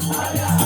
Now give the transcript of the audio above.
Hallelujah.